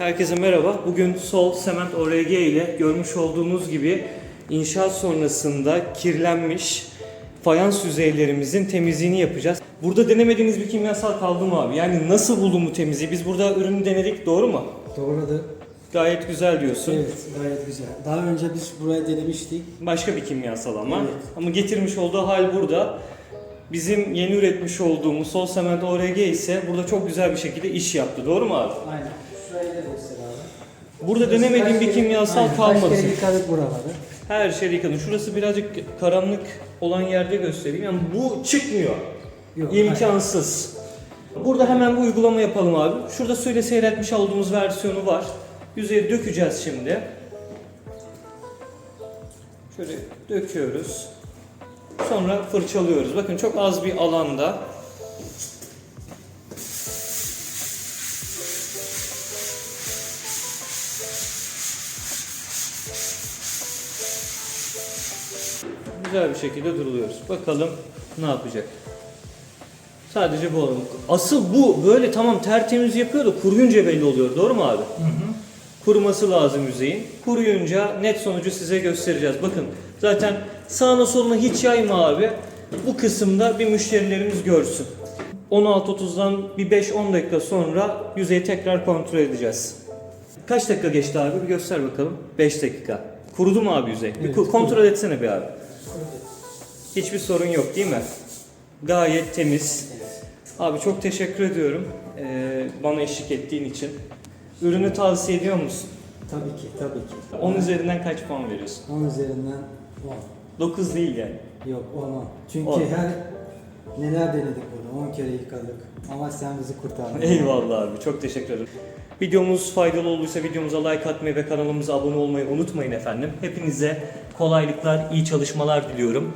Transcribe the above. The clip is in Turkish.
herkese merhaba. Bugün Sol Sement ORG ile görmüş olduğunuz gibi inşaat sonrasında kirlenmiş fayans yüzeylerimizin temizliğini yapacağız. Burada denemediğiniz bir kimyasal kaldı mı abi? Yani nasıl buldun bu temizliği? Biz burada ürünü denedik doğru mu? Doğru Gayet güzel diyorsun. Evet, gayet güzel. Daha önce biz buraya denemiştik. Başka bir kimyasal ama. Evet. Ama getirmiş olduğu hal burada. Bizim yeni üretmiş olduğumuz Sol Sement ORG ise burada çok güzel bir şekilde iş yaptı. Doğru mu abi? Aynen. Şurayı da göster abi. Burada denemediğim bir kimyasal Aynen, kalmadı. Kaç kere yıkadık buraları. Her şey yıkadım. Şurası birazcık karanlık olan yerde göstereyim. Yani bu çıkmıyor. Yok, İmkansız. Burada hemen bir uygulama yapalım abi. Şurada suyla seyretmiş olduğumuz versiyonu var. Yüzeye dökeceğiz şimdi. Şöyle döküyoruz. Sonra fırçalıyoruz. Bakın çok az bir alanda. Güzel bir şekilde duruluyoruz. Bakalım ne yapacak. Sadece bu alalım. Asıl bu böyle tamam tertemiz yapıyor da kuruyunca belli oluyor. Doğru mu abi? Hı hı. Kuruması lazım yüzeyin. Kuruyunca net sonucu size göstereceğiz. Bakın zaten sağına soluna hiç yayma abi. Bu kısımda bir müşterilerimiz görsün. 16.30'dan bir 5-10 dakika sonra yüzeyi tekrar kontrol edeceğiz. Kaç dakika geçti abi? Bir göster bakalım. 5 dakika. Kurudu mu abi yüzey? Bir Evet, ku- kontrol etsene bir abi. Hiçbir sorun yok değil mi? Gayet temiz. Abi çok teşekkür ediyorum ee, bana eşlik ettiğin için. Ürünü tavsiye ediyor musun? Tabii ki, tabii ki. 10 üzerinden kaç puan veriyorsun? 10 üzerinden 9 değil yani. 10. Yok 10 10. Çünkü On. her neler denedik burada. 10 kere yıkadık. Ama sen bizi kurtardın. Eyvallah abi çok teşekkür ederim. Videomuz faydalı olduysa videomuza like atmayı ve kanalımıza abone olmayı unutmayın efendim. Hepinize kolaylıklar, iyi çalışmalar diliyorum.